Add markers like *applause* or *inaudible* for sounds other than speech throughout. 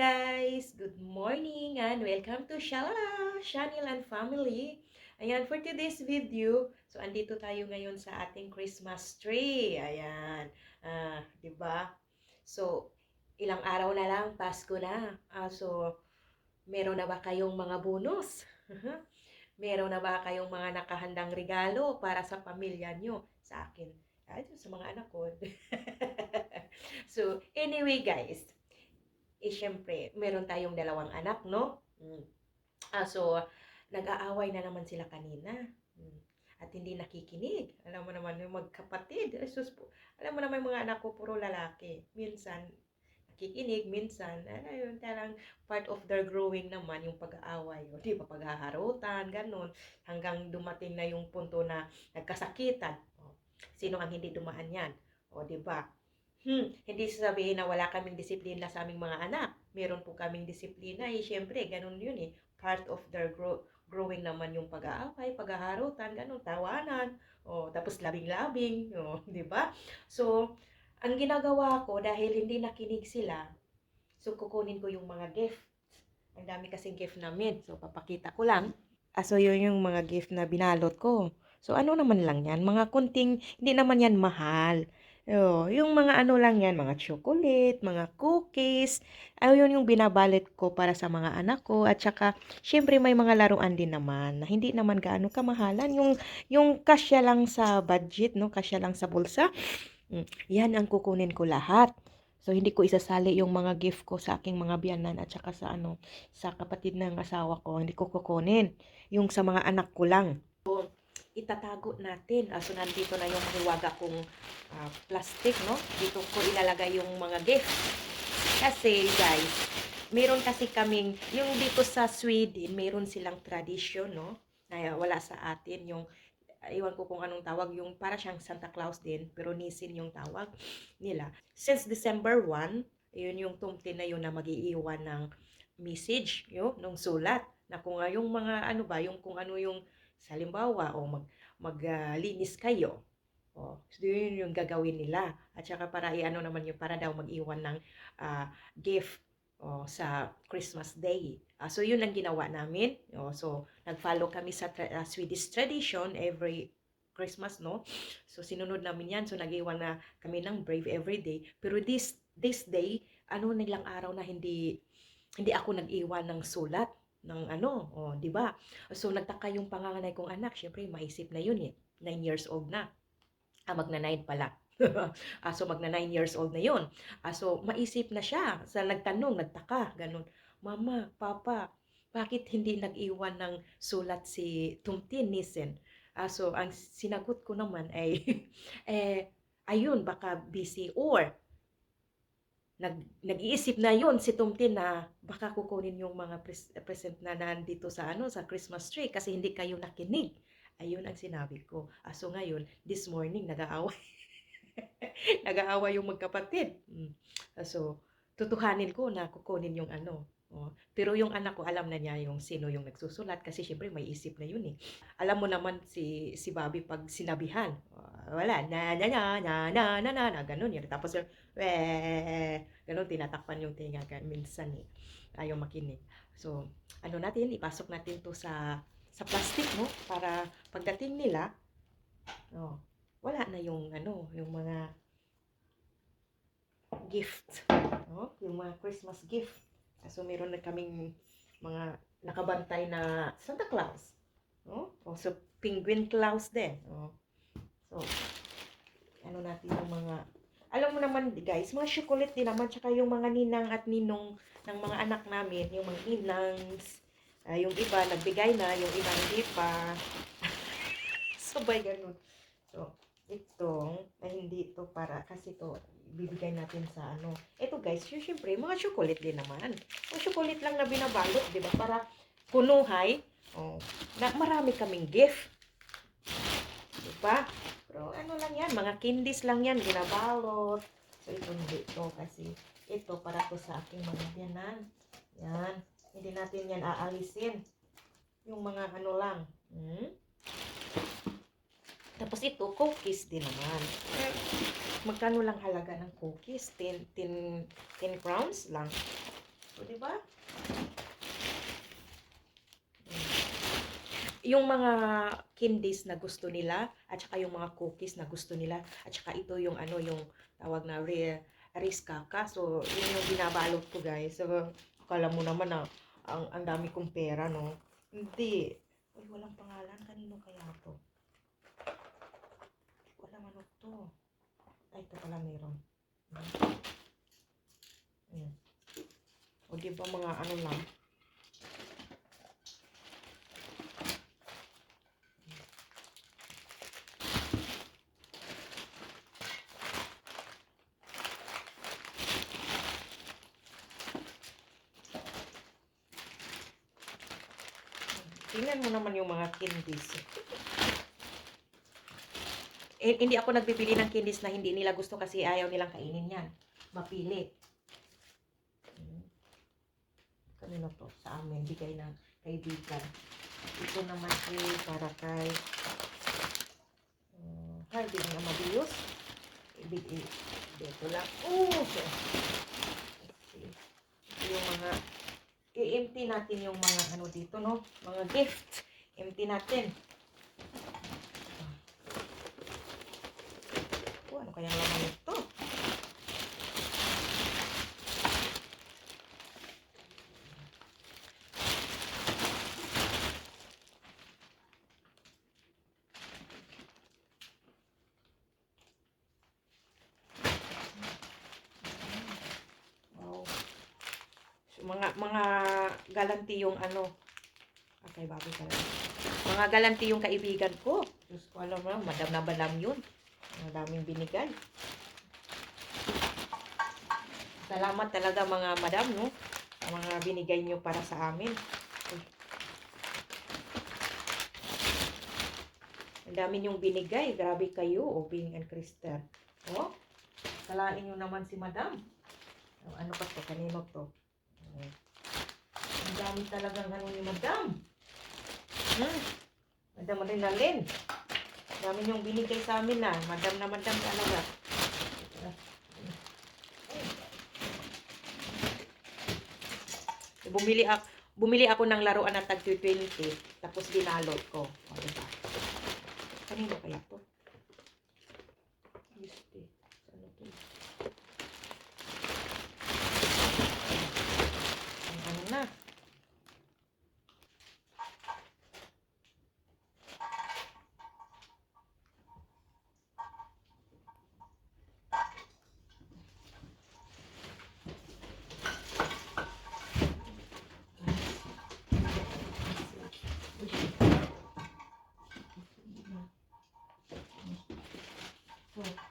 guys! Good morning and welcome to Shalala, Shanil and Family. Ayan, for today's video, so andito tayo ngayon sa ating Christmas tree. Ayan, ah, di ba? So, ilang araw na lang, Pasko na. Ah, so, meron na ba kayong mga bonus? *laughs* meron na ba kayong mga nakahandang regalo para sa pamilya nyo? Sa akin, ay, sa mga anak ko. *laughs* so, anyway guys, eh syempre, meron tayong dalawang anak, no? Mm. Ah, so, nag-aaway na naman sila kanina. Mm. At hindi nakikinig. Alam mo naman, yung magkapatid. Ay, sus po. Alam mo naman, mga anak ko, puro lalaki. Minsan, nakikinig, minsan, ano yun, talang part of their growing naman, yung pag-aaway. O, di ba, paghaharutan, ganun. Hanggang dumating na yung punto na nagkasakitan. O, sino ang hindi dumaan yan? O, di ba? Hmm, hindi sasabihin na wala kaming disiplina sa aming mga anak. Meron po kaming disiplina. Eh, syempre, ganun yun eh. Part of their grow, growing naman yung pag-aaway, paghaharutan, ganun, tawanan. O, tapos labing-labing. O, *laughs* di ba? So, ang ginagawa ko, dahil hindi nakinig sila, so kukunin ko yung mga gift. Ang dami kasing gift namin. So, papakita ko lang. Ah, so, yun yung mga gift na binalot ko. So, ano naman lang yan? Mga kunting, hindi naman yan mahal. Oh, yung mga ano lang yan, mga chocolate, mga cookies. Ayun yung binabalit ko para sa mga anak ko. At saka, syempre may mga laruan din naman na hindi naman gaano kamahalan. Yung, yung kasya lang sa budget, no? Kasya lang sa bulsa. Mm, Yan ang kukunin ko lahat. So, hindi ko isasali yung mga gift ko sa aking mga biyanan at saka sa ano, sa kapatid ng asawa ko. Hindi ko kukunin. Yung sa mga anak ko lang. So, itatago natin. Ah, so, nandito na yung mahiwaga kong ah, plastic, no? Dito ko ilalagay yung mga gift. Kasi, guys, meron kasi kaming, yung dito sa Sweden, meron silang tradition, no? Na wala sa atin, yung, iwan ko kung anong tawag, yung para siyang Santa Claus din, pero nisin yung tawag nila. Since December 1, yun yung tumtin na yun na mag-iiwan ng message, yun, nung sulat, na kung yung mga ano ba, yung kung ano yung, sa halimbawa, o mag, maglinis kayo, o, so yun yung gagawin nila. At saka para i-ano naman yung para daw mag-iwan ng ah, gift o, sa Christmas Day. Ah, so yun ang ginawa namin. O, so nag-follow kami sa tra- ah, Swedish tradition every Christmas, no? So sinunod namin yan. So nag-iwan na kami ng brave every day. Pero this this day, ano nilang araw na hindi hindi ako nag-iwan ng sulat ng ano, oh, 'di ba? So nagtaka yung panganganay kong anak, syempre maisip na yun eh. 9 years old na. Ah, magna 9 pala. *laughs* ah, so magna 9 years old na yun. Ah, so maisip na siya. Sa nagtanong, nagtaka, ganun. Mama, Papa, bakit hindi nag-iwan ng sulat si Tumtin Nissen? Ah, so ang sinagot ko naman ay, *laughs* eh, ayun, baka busy or nag, nag-iisip na yun si Tumtin na baka kukunin yung mga pres- present na nandito sa ano sa Christmas tree kasi hindi kayo nakinig. Ayun ang sinabi ko. Ah, so ngayon, this morning, nag-aaway. *laughs* nag-aaway yung magkapatid. Mm. Ah, So, tutuhanin ko na kukunin yung ano. Oh. Pero yung anak ko, alam na niya yung sino yung nagsusulat kasi syempre may isip na yun eh. Alam mo naman si si Bobby pag sinabihan, ah, wala, na na na na na na na, na ganun yun. Tapos yung, weh, ganun, tinatakpan yung tinga minsan eh. Ayaw makinig. So, ano natin, ipasok natin to sa sa plastic, no? Para pagdating nila, oh, wala na yung ano, yung mga gift, no? Yung mga Christmas gift. So, meron na kaming mga nakabantay na Santa Claus. No? O, so, Penguin Claus din. No? So, ano natin yung mga, alam mo naman guys, mga chocolate din naman, tsaka yung mga ninang at ninong ng mga anak namin, yung mga inangs, ah, yung iba nagbigay na, yung iba hindi pa. *laughs* Sabay ganun. So, ito, ay hindi ito para, kasi ito, bibigay natin sa ano. Ito guys, yung syempre, mga chocolate din naman. Mga chocolate lang na binabalot, di ba? Para kunuhay. Oh, na marami kaming gift. Di ba? Pero ano lang yan, mga candies lang yan, binabalot. So, ito hindi kasi ito para to sa aking mga biyanan. Yan. Hindi natin yan aalisin. Yung mga ano lang. Hmm? Tapos ito, cookies din naman. Magkano lang halaga ng cookies? 10, 10, 10 crowns lang. O, di Yung mga candies na gusto nila, at saka yung mga cookies na gusto nila, at saka ito yung ano, yung tawag na re, rice kaka. So, yun yung binabalot ko, guys. So, akala mo naman na ang, ang dami kong pera, no? Hindi. Uy, walang pangalan. Kanino kaya to? Walang ano to. Ay, ito pala meron. Ayan. O, di ba mga ano lang? Tingnan mo naman yung mga candies. Eh, hindi ako nagpipili ng candies na hindi nila gusto kasi ayaw nilang kainin yan. Mapili. Hmm. Kanino to? Sa amin. Bigay ng kaibigan. Ito naman ay para kay uh, Harvey ng Amadeus. Ibig dito lang. Oh! So, ito yung mga i-empty natin yung mga ano dito, no? Mga gift. Empty natin. Oh, ano kayang laman ito? Mga mga galanti yung ano. Okay, baboy ka. Mga galanti yung kaibigan ko. Diyos ko, alam mo, madam na balam yun. Ang daming binigay. Salamat talaga mga madam, no? Ang mga binigay nyo para sa amin. Ang dami nyong binigay. Grabe kayo, Obing and Crystal. Oh, kalain nyo naman si madam. Oh, Ano pa to? Kanino to? Oh. Ang dami talagang ano ni madam. Hmm. Madam Rinalyn. Ang dami niyong binigay sa amin na. Madam na madam talaga. Bumili ako, bumili ako ng laruan na tag 20 tapos binalot ko. O, diba? Kanino kaya to? Este, ano to? Ang ano na? So,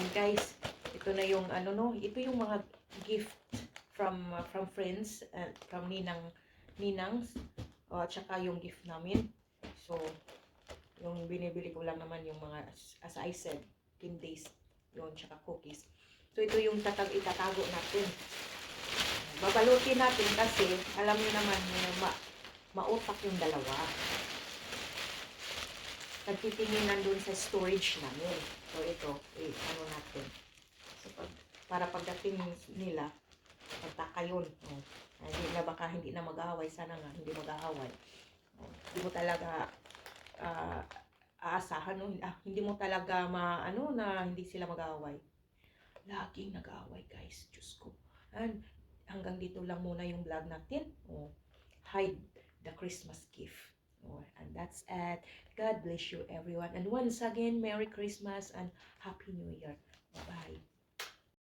ayan guys, ito na yung ano no, ito yung mga gift from uh, from friends and from Ninang Ninangs uh, at saka yung gift namin. So, yung binibili ko lang naman yung mga as, I said, candies, yun tsaka cookies. So, ito yung tatag itatago natin. Babalutin natin kasi alam niyo naman na ma mautak yung dalawa nagtitingin nandun sa storage namin. So, ito, eh, ano natin. So, pag, para pagdating nila, magtaka yun. Oh, hindi na baka hindi na mag-aaway. Sana nga, hindi mag-aaway. Oh, hindi mo talaga ah, aasahan, no? Ah, hindi mo talaga ma, ano, na hindi sila mag-aaway. Laging nag-aaway, guys. Diyos ko. And, hanggang dito lang muna yung vlog natin. Oh, hide the Christmas gift. Oh, and that's it. God bless you, everyone. And once again, Merry Christmas and Happy New Year. Bye-bye.